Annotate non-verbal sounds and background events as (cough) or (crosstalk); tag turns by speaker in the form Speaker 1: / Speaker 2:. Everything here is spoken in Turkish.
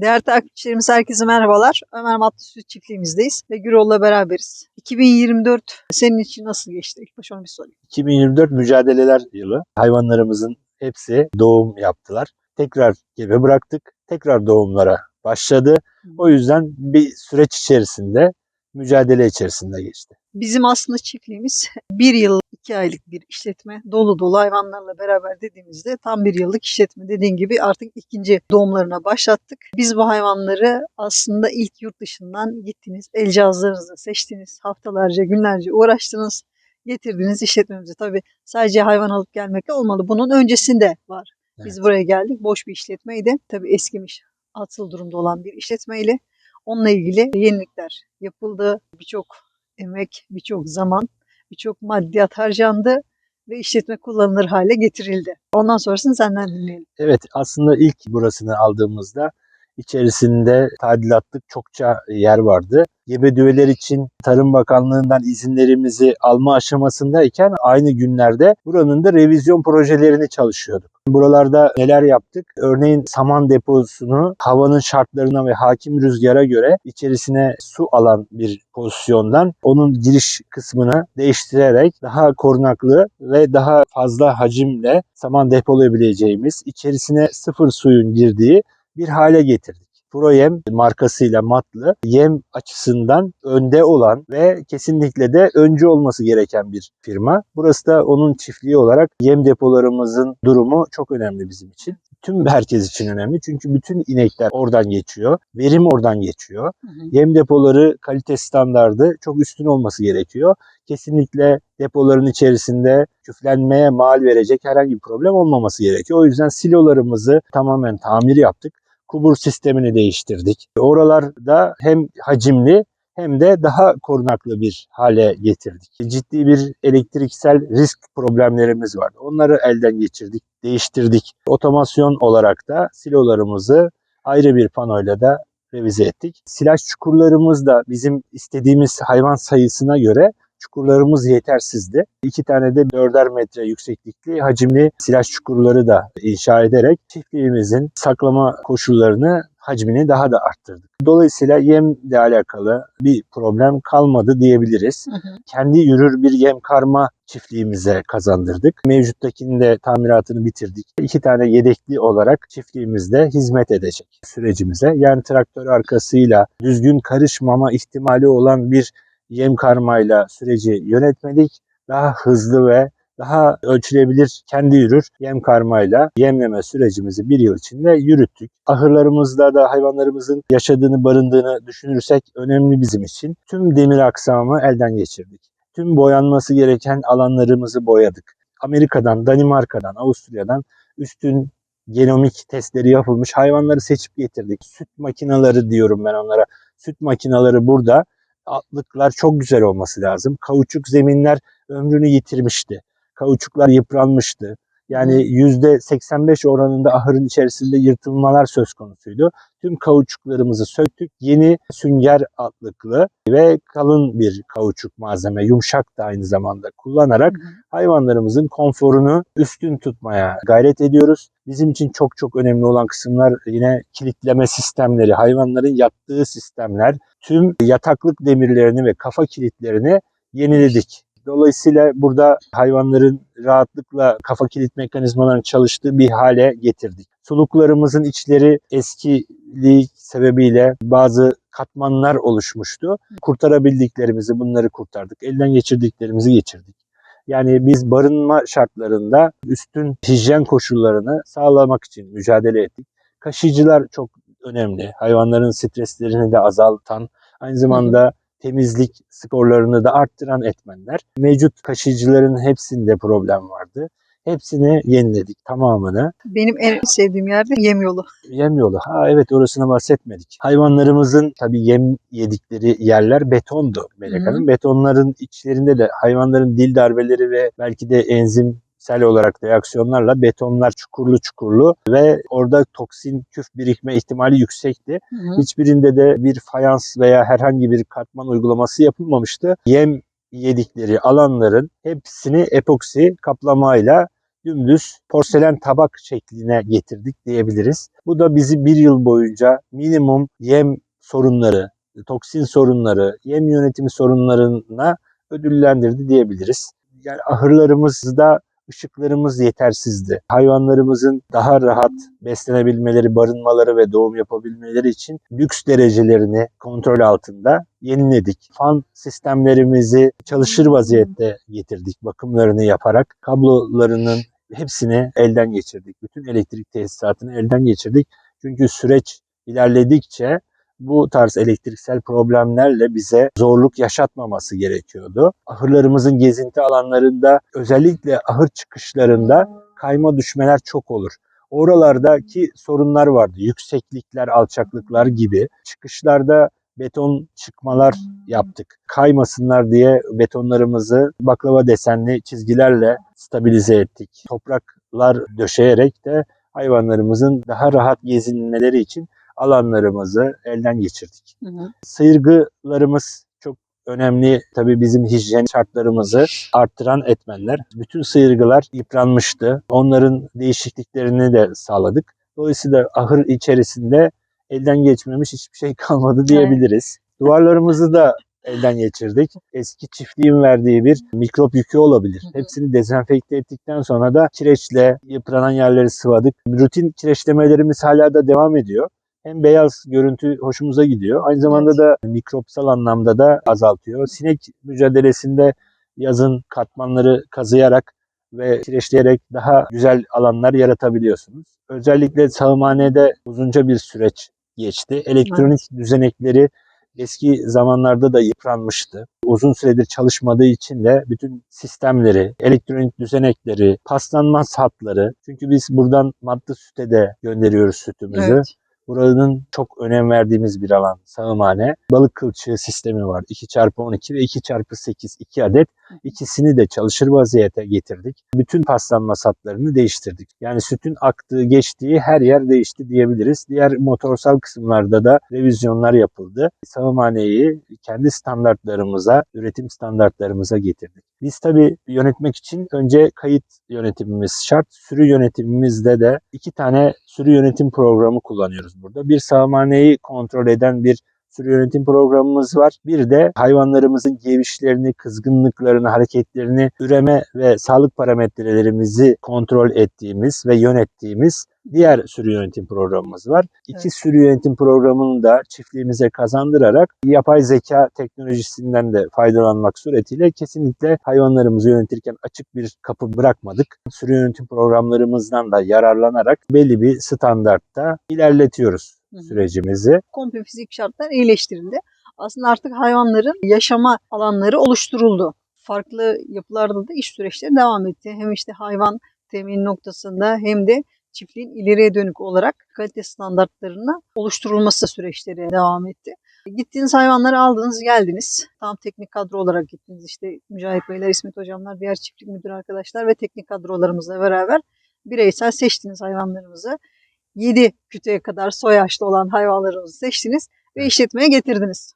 Speaker 1: Değerli takipçilerimiz herkese merhabalar. Ömer Matlı Süt çiftliğimizdeyiz ve Gürol'la beraberiz. 2024 senin için nasıl geçti? İlk başta onu bir sorayım.
Speaker 2: 2024 mücadeleler yılı. Hayvanlarımızın hepsi doğum yaptılar. Tekrar gebe bıraktık. Tekrar doğumlara başladı. O yüzden bir süreç içerisinde mücadele içerisinde geçti.
Speaker 1: Bizim aslında çiftliğimiz (laughs) bir yıl iki aylık bir işletme. Dolu dolu hayvanlarla beraber dediğimizde tam bir yıllık işletme. Dediğin gibi artık ikinci doğumlarına başlattık. Biz bu hayvanları aslında ilk yurt dışından gittiniz. El cihazlarınızı seçtiniz. Haftalarca, günlerce uğraştınız. Getirdiniz işletmemize. Tabii sadece hayvan alıp gelmekle olmalı. Bunun öncesinde var. Biz
Speaker 2: Evet.
Speaker 1: buraya geldik. Boş bir işletmeydi. Tabii eskimiş, atıl durumda olan bir işletmeyle. Onunla ilgili yenilikler yapıldı. Birçok emek, birçok zaman, birçok maddiyat harcandı ve işletme kullanılır hale getirildi. Ondan sonrasını senden dinleyelim.
Speaker 2: Evet aslında ilk burasını aldığımızda içerisinde tadilatlık çokça yer vardı. Gebe düveler için Tarım Bakanlığı'ndan izinlerimizi alma aşamasındayken aynı günlerde buranın da revizyon projelerini çalışıyorduk. Buralarda neler yaptık? Örneğin saman deposunu havanın şartlarına ve hakim rüzgara göre içerisine su alan bir pozisyondan onun giriş kısmını değiştirerek daha korunaklı ve daha fazla hacimle saman depolayabileceğimiz içerisine sıfır suyun girdiği bir hale getirdik. Proyem markasıyla matlı yem açısından önde olan ve kesinlikle de öncü olması gereken bir firma. Burası da onun çiftliği olarak yem depolarımızın durumu çok önemli bizim için. Tüm herkes için önemli çünkü bütün inekler oradan geçiyor. Verim oradan geçiyor. Yem depoları kalite standardı çok üstün olması gerekiyor. Kesinlikle depoların içerisinde küflenmeye mal verecek herhangi bir problem olmaması gerekiyor. O yüzden silolarımızı tamamen tamir yaptık. Kubur sistemini değiştirdik. Oralarda hem hacimli hem de daha korunaklı bir hale getirdik. Ciddi bir elektriksel risk problemlerimiz vardı. Onları elden geçirdik, değiştirdik. Otomasyon olarak da silolarımızı ayrı bir panoyla da revize ettik. Silaj çukurlarımız da bizim istediğimiz hayvan sayısına göre çukurlarımız yetersizdi. İki tane de dörder metre yükseklikli hacimli silaj çukurları da inşa ederek çiftliğimizin saklama koşullarını hacmini daha da arttırdık. Dolayısıyla yemle alakalı bir problem kalmadı diyebiliriz. Kendi yürür bir yem karma çiftliğimize kazandırdık. Mevcuttakinin de tamiratını bitirdik. İki tane yedekli olarak çiftliğimizde hizmet edecek sürecimize. Yani traktör arkasıyla düzgün karışmama ihtimali olan bir yem karmayla süreci yönetmedik. Daha hızlı ve daha ölçülebilir kendi yürür yem karmayla yemleme sürecimizi bir yıl içinde yürüttük. Ahırlarımızda da hayvanlarımızın yaşadığını, barındığını düşünürsek önemli bizim için. Tüm demir aksamı elden geçirdik. Tüm boyanması gereken alanlarımızı boyadık. Amerika'dan, Danimarka'dan, Avusturya'dan üstün genomik testleri yapılmış hayvanları seçip getirdik. Süt makineleri diyorum ben onlara. Süt makineleri burada. Atlıklar çok güzel olması lazım. Kauçuk zeminler ömrünü yitirmişti. Kauçuklar yıpranmıştı. Yani %85 oranında ahırın içerisinde yırtılmalar söz konusuydu. Tüm kauçuklarımızı söktük. Yeni sünger atlıklı ve kalın bir kauçuk malzeme, yumuşak da aynı zamanda kullanarak hayvanlarımızın konforunu üstün tutmaya gayret ediyoruz. Bizim için çok çok önemli olan kısımlar yine kilitleme sistemleri, hayvanların yattığı sistemler, tüm yataklık demirlerini ve kafa kilitlerini yeniledik. Dolayısıyla burada hayvanların rahatlıkla kafa kilit mekanizmalarının çalıştığı bir hale getirdik. Suluklarımızın içleri eskiliği sebebiyle bazı katmanlar oluşmuştu. Kurtarabildiklerimizi bunları kurtardık. Elden geçirdiklerimizi geçirdik. Yani biz barınma şartlarında üstün hijyen koşullarını sağlamak için mücadele ettik. Kaşıyıcılar çok önemli. Hayvanların streslerini de azaltan, aynı zamanda temizlik sporlarını da arttıran etmenler. Mevcut kaşıyıcıların hepsinde problem vardı. Hepsini yeniledik tamamını.
Speaker 1: Benim en sevdiğim yerde yem yolu.
Speaker 2: Yem yolu. Ha evet orasına bahsetmedik. Hayvanlarımızın tabii yem yedikleri yerler betondu Melek. Hanım. Betonların içlerinde de hayvanların dil darbeleri ve belki de enzimsel olarak reaksiyonlarla betonlar çukurlu çukurlu ve orada toksin küf birikme ihtimali yüksekti. Hiçbirinde de bir fayans veya herhangi bir katman uygulaması yapılmamıştı. Yem yedikleri alanların hepsini epoksi kaplamayla dümdüz porselen tabak şekline getirdik diyebiliriz. Bu da bizi bir yıl boyunca minimum yem sorunları, toksin sorunları, yem yönetimi sorunlarına ödüllendirdi diyebiliriz. Yani ahırlarımızda ışıklarımız yetersizdi. Hayvanlarımızın daha rahat beslenebilmeleri, barınmaları ve doğum yapabilmeleri için lüks derecelerini kontrol altında yeniledik. Fan sistemlerimizi çalışır vaziyette getirdik bakımlarını yaparak. Kablolarının hepsini elden geçirdik. Bütün elektrik tesisatını elden geçirdik. Çünkü süreç ilerledikçe bu tarz elektriksel problemlerle bize zorluk yaşatmaması gerekiyordu. Ahırlarımızın gezinti alanlarında özellikle ahır çıkışlarında kayma düşmeler çok olur. Oralardaki sorunlar vardı. Yükseklikler, alçaklıklar gibi. Çıkışlarda beton çıkmalar yaptık. Kaymasınlar diye betonlarımızı baklava desenli çizgilerle stabilize ettik. Topraklar döşeyerek de hayvanlarımızın daha rahat gezinmeleri için alanlarımızı elden geçirdik.
Speaker 1: Hı hı.
Speaker 2: Sıyırgılarımız çok önemli. Tabii bizim hijyen şartlarımızı arttıran etmenler. Bütün sıyırgılar yıpranmıştı. Onların değişikliklerini de sağladık. Dolayısıyla ahır içerisinde elden geçmemiş hiçbir şey (laughs) kalmadı diyebiliriz. Duvarlarımızı da elden geçirdik. Eski çiftliğin verdiği bir mikrop yükü olabilir.
Speaker 1: Hı hı.
Speaker 2: Hepsini dezenfekte ettikten sonra da kireçle yıpranan yerleri sıvadık. Rutin kireçlemelerimiz hala da devam ediyor. Hem beyaz görüntü hoşumuza gidiyor. Aynı zamanda da mikropsal anlamda da azaltıyor. Sinek mücadelesinde yazın katmanları kazıyarak ve kireçleyerek daha güzel alanlar yaratabiliyorsunuz. Özellikle sağımhanede uzunca bir süreç geçti. Elektronik düzenekleri eski zamanlarda da yıpranmıştı. Uzun süredir çalışmadığı için de bütün sistemleri, elektronik düzenekleri, paslanmaz hatları, çünkü biz buradan madde süte de gönderiyoruz sütümüzü.
Speaker 1: Evet.
Speaker 2: Buranın çok önem verdiğimiz bir alan sağımhane. Balık kılçığı sistemi var. 2x12 ve 2x8 iki adet. İkisini de çalışır vaziyete getirdik. Bütün paslanmaz hatlarını değiştirdik. Yani sütün aktığı, geçtiği her yer değişti diyebiliriz. Diğer motorsal kısımlarda da revizyonlar yapıldı. Sağımhaneyi kendi standartlarımıza, üretim standartlarımıza getirdik. Biz tabii yönetmek için önce kayıt yönetimimiz şart. Sürü yönetimimizde de iki tane sürü yönetim programı kullanıyoruz burada. Bir sağımhaneyi kontrol eden bir sürü yönetim programımız var. Bir de hayvanlarımızın gevişlerini, kızgınlıklarını, hareketlerini, üreme ve sağlık parametrelerimizi kontrol ettiğimiz ve yönettiğimiz diğer sürü yönetim programımız var. İki
Speaker 1: Evet.
Speaker 2: sürü yönetim programını da çiftliğimize kazandırarak yapay zeka teknolojisinden de faydalanmak suretiyle kesinlikle hayvanlarımızı yönetirken açık bir kapı bırakmadık. Sürü yönetim programlarımızdan da yararlanarak belli bir standartta ilerletiyoruz
Speaker 1: Hı
Speaker 2: sürecimizi.
Speaker 1: komple fizik şartlar iyileştirildi. Aslında artık hayvanların yaşama alanları oluşturuldu. Farklı yapılarda da iş süreçleri devam etti. Hem işte hayvan temin noktasında hem de çiftliğin ileriye dönük olarak kalite standartlarına oluşturulması süreçleri devam etti. Gittiğiniz hayvanları aldınız geldiniz. Tam teknik kadro olarak gittiniz. İşte Mücahit Beyler, İsmet Hocamlar, diğer çiftlik müdür arkadaşlar ve teknik kadrolarımızla beraber bireysel seçtiniz hayvanlarımızı. 7 kütüğe kadar soy yaşlı olan hayvanlarımızı seçtiniz ve işletmeye getirdiniz.